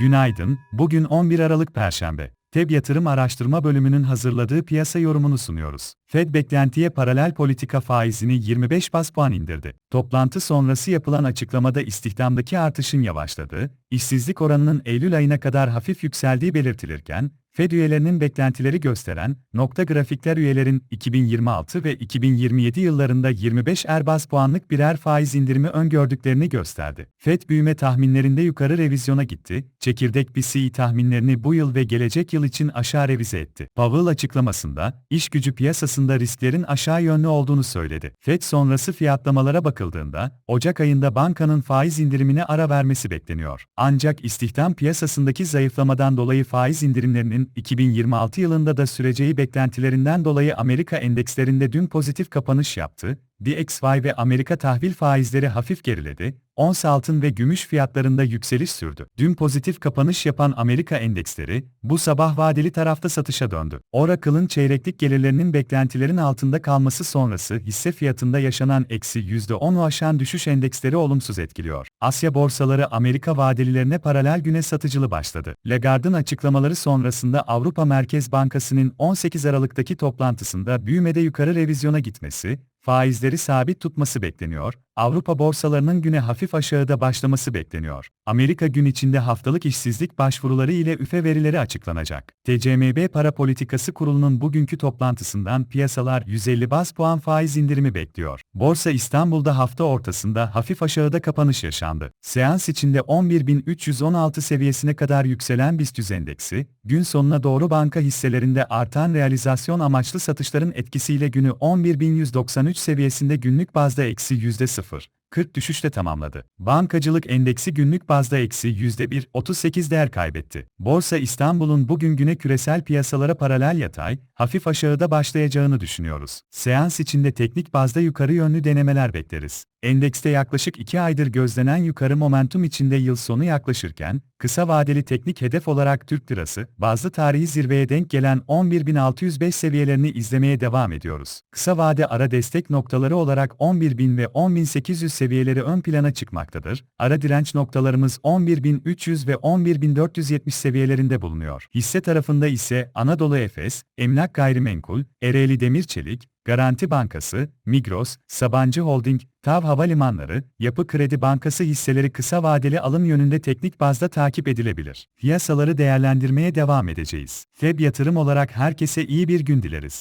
Günaydın, bugün 11 Aralık Perşembe. TEB Yatırım Araştırma Bölümünün hazırladığı piyasa yorumunu sunuyoruz. Fed beklentiye paralel politika faizini 25 bas puan indirdi. Toplantı sonrası yapılan açıklamada istihdamdaki artışın yavaşladığı, işsizlik oranının Eylül ayına kadar hafif yükseldiği belirtilirken, Fed üyelerinin beklentileri gösteren, nokta grafikler üyelerin 2026 ve 2027 yıllarında 25 er baz puanlık birer faiz indirimi öngördüklerini gösterdi. Fed büyüme tahminlerinde yukarı revizyona gitti, çekirdek PCE tahminlerini bu yıl ve gelecek yıl için aşağı revize etti. Powell açıklamasında, iş gücü piyasasında risklerin aşağı yönlü olduğunu söyledi. Fed sonrası fiyatlamalara bakıldığında, Ocak ayında bankanın faiz indirimine ara vermesi bekleniyor. Ancak istihdam piyasasındaki zayıflamadan dolayı faiz indirimlerinin 2026 yılında da süreceği beklentilerinden dolayı Amerika endekslerinde dün pozitif kapanış yaptı, DXY ve Amerika tahvil faizleri hafif geriledi, ons altın ve gümüş fiyatlarında yükseliş sürdü. Dün pozitif kapanış yapan Amerika endeksleri, bu sabah vadeli tarafta satışa döndü. Oracle'ın çeyreklik gelirlerinin beklentilerin altında kalması sonrası hisse fiyatında yaşanan eksi %10'u aşan düşüş endeksleri olumsuz etkiliyor. Asya borsaları Amerika vadelilerine paralel güne satıcılı başladı. Lagarde'ın açıklamaları sonrasında Avrupa Merkez Bankası'nın 18 Aralık'taki toplantısında büyümede yukarı revizyona gitmesi, faizleri sabit tutması bekleniyor, Avrupa borsalarının güne hafif aşağıda başlaması bekleniyor. Amerika gün içinde haftalık işsizlik başvuruları ile üfe verileri açıklanacak. TCMB Para Politikası Kurulu'nun bugünkü toplantısından piyasalar 150 bas puan faiz indirimi bekliyor. Borsa İstanbul'da hafta ortasında hafif aşağıda kapanış yaşandı. Seans içinde 11.316 seviyesine kadar yükselen BIST endeksi, gün sonuna doğru banka hisselerinde artan realizasyon amaçlı satışların etkisiyle günü 11.193 seviyesinde günlük bazda eksi %0. for 40 düşüşle tamamladı. Bankacılık endeksi günlük bazda eksi %1.38 değer kaybetti. Borsa İstanbul'un bugün güne küresel piyasalara paralel yatay, hafif aşağıda başlayacağını düşünüyoruz. Seans içinde teknik bazda yukarı yönlü denemeler bekleriz. Endekste yaklaşık 2 aydır gözlenen yukarı momentum içinde yıl sonu yaklaşırken, kısa vadeli teknik hedef olarak Türk Lirası, bazı tarihi zirveye denk gelen 11.605 seviyelerini izlemeye devam ediyoruz. Kısa vade ara destek noktaları olarak 11.000 ve 10.800 seviyeleri ön plana çıkmaktadır. Ara direnç noktalarımız 11.300 ve 11.470 seviyelerinde bulunuyor. Hisse tarafında ise Anadolu Efes, Emlak Gayrimenkul, Ereğli Demir Çelik, Garanti Bankası, Migros, Sabancı Holding, TAV Havalimanları, Yapı Kredi Bankası hisseleri kısa vadeli alım yönünde teknik bazda takip edilebilir. Piyasaları değerlendirmeye devam edeceğiz. FEB yatırım olarak herkese iyi bir gün dileriz.